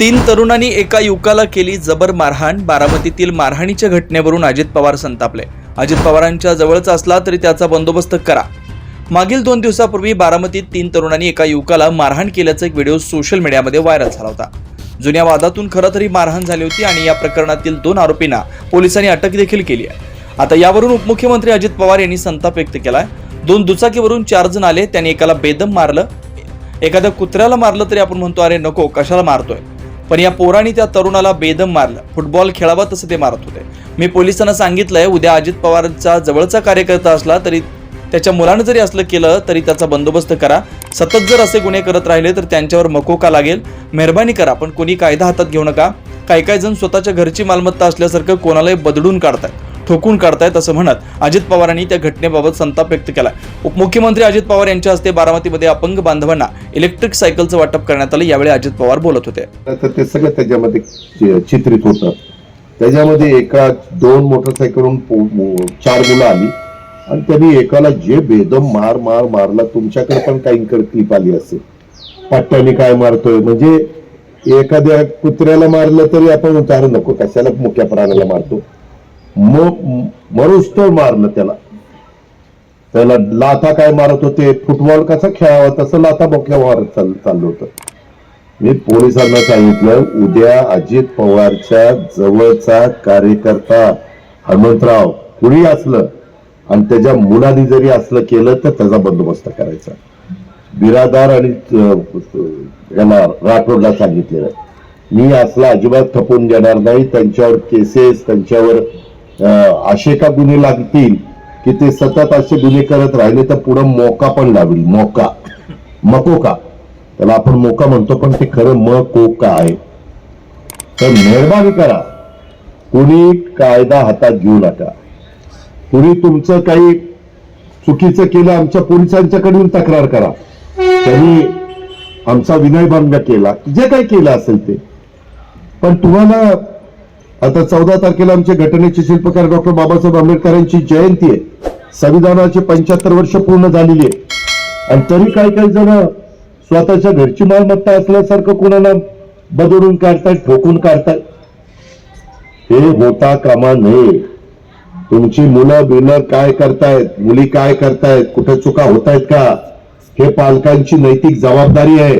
तीन तरुणांनी एका युवकाला केली जबर मारहाण. बारामतीतील मारहाणीच्या घटनेवरून अजित पवार संतापले. अजित पवारांच्या जवळचा असला तरी त्याचा बंदोबस्त करा. मागील दोन दिवसापूर्वी बारामतीत तीन तरुणांनी एका युवकाला मारहाण केल्याचा एक व्हिडिओ सोशल मीडियामध्ये व्हायरल झाला होता. जुन्या वादातून खरं तरी मारहाण झाली होती आणि या प्रकरणातील दोन आरोपींना पोलिसांनी अटक देखील केली आहे. आता यावरून उपमुख्यमंत्री अजित पवार यांनी संताप व्यक्त केलाय. दोन दुचाकीवरून चार जण आले त्यांनी एकाला बेदम मारलं. एखाद्या कुत्र्याला मारलं तरी आपण म्हणतो अरे नको कशाला मारतोय? पण या पोराने त्या तरुणाला बेदम मारलं. फुटबॉल खेळावा तसं ते मारत होते. मी पोलिसांना सांगितलंय उद्या अजित पवारांचा जवळचा कार्यकर्ता असला तरी त्याच्या मुलानं जरी असलं केलं तरी त्याचा बंदोबस्त करा. सतत जर असे गुन्हे करत राहिले तर त्यांच्यावर मकोका लागेल? मेहरबानी करा पण कोणी कायदा हातात घेऊ नका. काही काही जण स्वतःच्या घरची मालमत्ता असल्यासारखं कोणालाही बदडून काढतात ठोकून काढतायत असं म्हणत अजित पवारांनी त्या घटनेबाबत संताप व्यक्त केला उपमुख्यमंत्री अजित पवार यांच्या हस्ते बारामतीमध्ये अपंग बांधवांना इलेक्ट्रिक सायकलचं वाटप करण्यात आलं. यावेळी अजित पवार बोलत होते. तर ते सगळं त्याच्यामध्ये चित्रित होतं. त्याच्यामध्ये एका दोन मोटरसायकलहून चार मुलं आली. आणि त्यांनी एकाला जे बेदम मार मार मारला तुमच्याकडे पण काही क्लिप आली असेल. पट्ट्याने काय मारतोय? म्हणजे एखाद्या कुत्र्याला मारलं तरी आपण उतार नको. कशाला मुख्या प्राण्याला मारतो? म- मारलं त्याला. त्याला लाथा काय मारत होते? फुटबॉल कसा खेळावा? तसं लाथा बोक्या मारत चाल चाललं होतं. मी पोलिसांना सांगितलं उद्या अजित पवारच्या जवळचा कार्यकर्ता हनुमंतराव कुणी असलं आणि त्याच्या मुलांनी जरी असलं केलं तर त्याचा बंदोबस्त करायचा. बिरादार आणि याला राठोडला सांगितलेलं मी असला अजिबात खपून देणार नाही. त्यांच्यावर केसेस त्यांच्यावर असे का गुन्हे लागतील की ते सतत असे गुन्हे करत राहिले तर पुढं मोका पण लावेल. मोका. मकोका त्याला आपण मोका म्हणतो पण ते खरं म कोका आहे? तर मेहरबानी करा. कुणी कायदा हातात घेऊ नका. कुणी तुमचं काही चुकीचं केलं आमच्या पोलिसांच्याकडून तक्रार करा. त्यांनी आमचा विनयभंग केला. जे काही केलं असेल ते. पण तुम्हाला आता चौदा तारखेला आमच्या घटनेचे शिल्पकार डॉक्टर बाबासाहेब आंबेडकरांची जयंती आहे. संविधानाची पंच्याहत्तर वर्ष पूर्ण झालेली आहे. आणि तरी काही काही जण स्वतःच्या घरची मालमत्ता असल्यासारखं कोणाला बदलून काढतायत ठोकून काढतायत. हे होता कामा नये तुमची मुलं बिलं काय करतायत मुली काय करतायत कुठे चुका होत आहेत का? हे पालकांची नैतिक जबाबदारी आहे.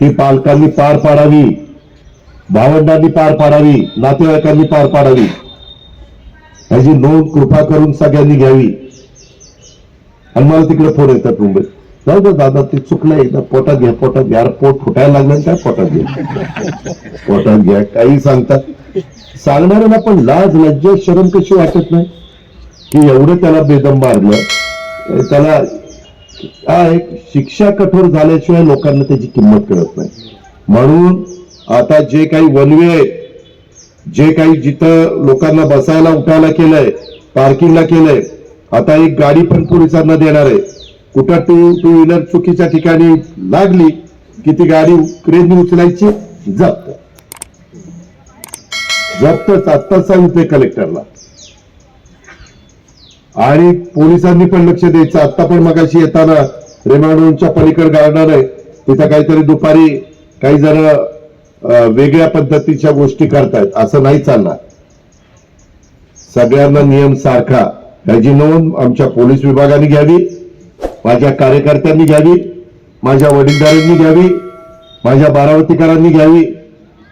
ती पालकांनी पार पाडावी. भावंडांनी पार पाडावी नातेवाईकांनी पार पाडावी. ह्याची नोंद कृपा करून सगळ्यांनी घ्यावी. आणि मला तिकडे फोन येतात मुंबईत. जाऊ दे दादा ते चुकलं एकदा. पोटात घ्या पोटात घ्या. पोट फुटायला लागलं काय पोटात घ्या? पोटात घ्या काही सांगतात. सांगणाऱ्याला पण लाज लज्जा शरम कशी वाटत नाही? की एवढं त्याला बेदम मारलं. त्याला काय शिक्षा कठोर झाल्याशिवाय लोकांना त्याची किंमत कळत नाही. म्हणून आता जे काही वनवे आहेत जे काही जिथं लोकांना बसायला उठायला केलंय पार्किंगला केलंय आता एक गाडी पण पोलिसांना देणार आहे. कुठं टू टू व्हीलर चुकीच्या ठिकाणी लागली की ती गाडी क्रेनने उचलायची? जप्त. जप्तच. आत्ताच सांगितले कलेक्टरला आणि पोलिसांनी पण लक्ष द्यायचं. आता पण मगाशी येताना रेमाडोनच्या पलीकडे गाळणार आहे. तिथं काहीतरी दुपारी काही जण वेगळ्या पद्धतीच्या गोष्टी करतायत. असं नाही चालणार. सगळ्यांना नियम सारखा. ह्याची नोंद आमच्या पोलीस विभागाने घ्यावी. माझ्या कार्यकर्त्यांनी घ्यावी. माझ्या वडीलधाऱ्यांनी घ्यावी. माझ्या बारावतीकरांनी घ्यावी.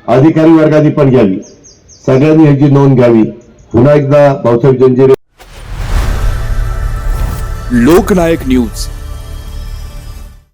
अधिकारी वर्गाने पण घ्यावी. सगळ्यांनी ह्याची नोंद घ्यावी. पुन्हा एकदा भाऊसाहेब जंजिरे लोकनायक न्यूज.